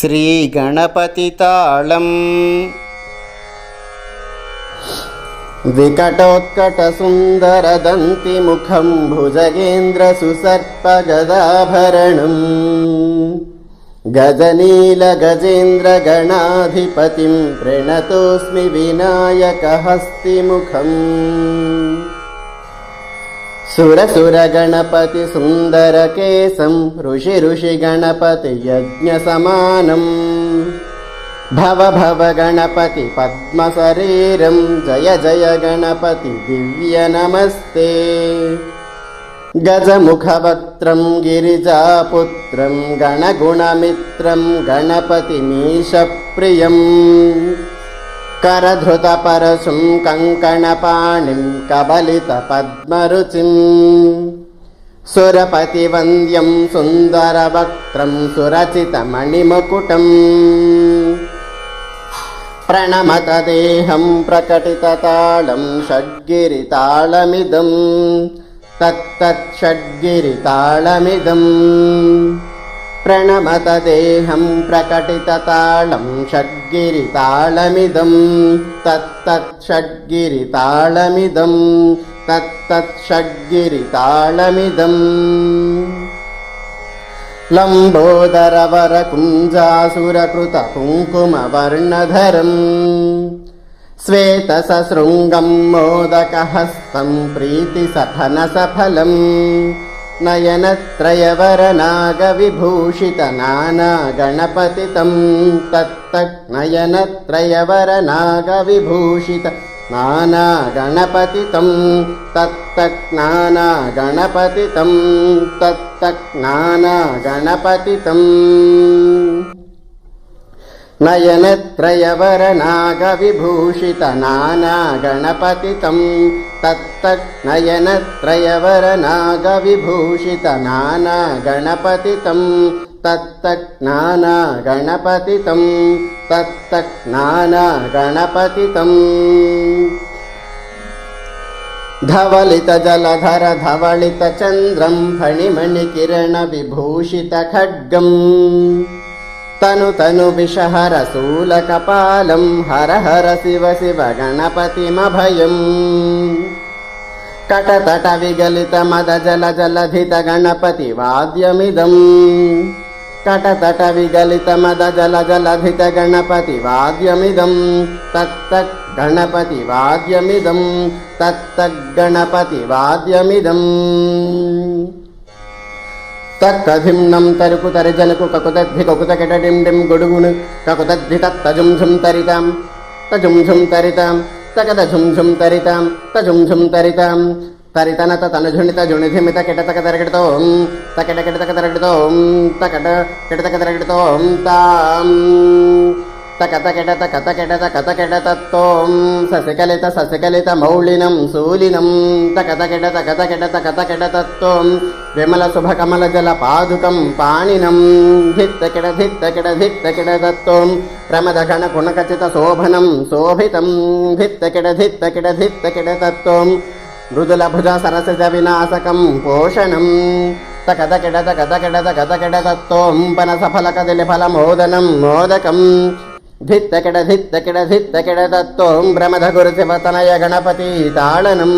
श्रीगणपतिताळम्। विकटोत्कटसुन्दरदन्तिमुखं भुजगेन्द्रसुसर्पगदाभरणम्। गजनीलगजेन्द्रगणाधिपतिं प्रणतोऽस्मि विनायकहस्तिमुखम् सुरसुरगणपतिसुन्दरकेशं ऋषि ऋषिगणपतियज्ञसमानम् भव भव गणपति पद्मशरीरं जय जय गणपति दिव्यनमस्ते गजमुखवक्त्रं गिरिजापुत्रं गणगुणमित्रं गणपतिमीशप्रियम् करधृतपरशुं कङ्कणपाणिं कबलितपद्मरुचिम् सुरपतिवन्द्यं सुन्दरवक्त्रं सुरचितमणिमकुटम् प्रणमतदेहं प्रकटिततालं षड्गिरिताळमिदं तत्तत् प्रणमतदेहं प्रकटिततालं षड्गिरिताळमिदं तत्तत् षड्गिरिताळमिदं तत्तत् षड्गिरिताळमिदम् लम्बोदरवरकुञ्जासुरकृतकुङ्कुमवर्णधरम् श्वेतसशृङ्गं मोदकहस्तं प्रीतिसफनसफलम् नयनत्रयवरनागविभूषितनानागणपतितं तत्तत् नयनत्रयवरनागविभूषित नानागणपतितं तत्तक्नानागणपतितं तत्तक्नानागणपतितम् नयनत्रयवरनागविभूषितनानागणपतितं। तत्तक्नयनत्रयवरनागविभूषितनानागणपतितं तत्तक्नानागणपतितं तत्तक्नानागणपतितम् धवलितजलधर धवलितचन्द्रं फणिमणिकिरणविभूषितखड्गम् తను తను విషహరశూలకపాలం హర హర శివ శివ గణపతిమభయం. కటతట విగలిత మద జల జలధిత గణపతి వాద్యమిదం. కటతట విగలిత మద జల జలధిత గణపతి వాద్యమిదం. తత్తక్ గణపతి వాద్యమిదం. తత్తక్ గణపతి వాద్యమిదం. తక్కధిమ్నం తరుకు తరిజలకు కకుతద్ధి కకుత కెటడిం డిం గుడుగును కకుతద్ధి తత్తజుంఝుం తరితాం తజుంఝుం తరితాం తకద ఝుం తరితాం తజుంఝుం తరితాం. తరితనత తనుజుణిత జుణిధిమిత కిటతక తరగడితో తకెట కెటతక తరగడితోం తకట కిటతక తరగడితో తాం. తకతకెట తకతకెట తకతకెట ససికలిత ససికలిత మౌళినం శూలినం తకతకెట తకతకెట తకతకెట విమల శుభకమల జల పాదుకం పాణినం. ధిత్తకిడ ధిత్తకిడ ధిత్తకిడ ప్రమద ఘన కుణకచిత శోభనం శోభితం. ధిత్తకిడ ధిత్తకిడ మృదుల భుజ సరసజ వినాశకం పోషణం. తకదకిడ తకదకిడ తకదకిడ పన పనసఫల కదిలి ఫల మోదనం మోదకం. ధిత్త కెడ ధిత్త కెడ ధిత్త కెడ తత్తోం భ్రమధ గురు శివతనయ గణపతి తాళనం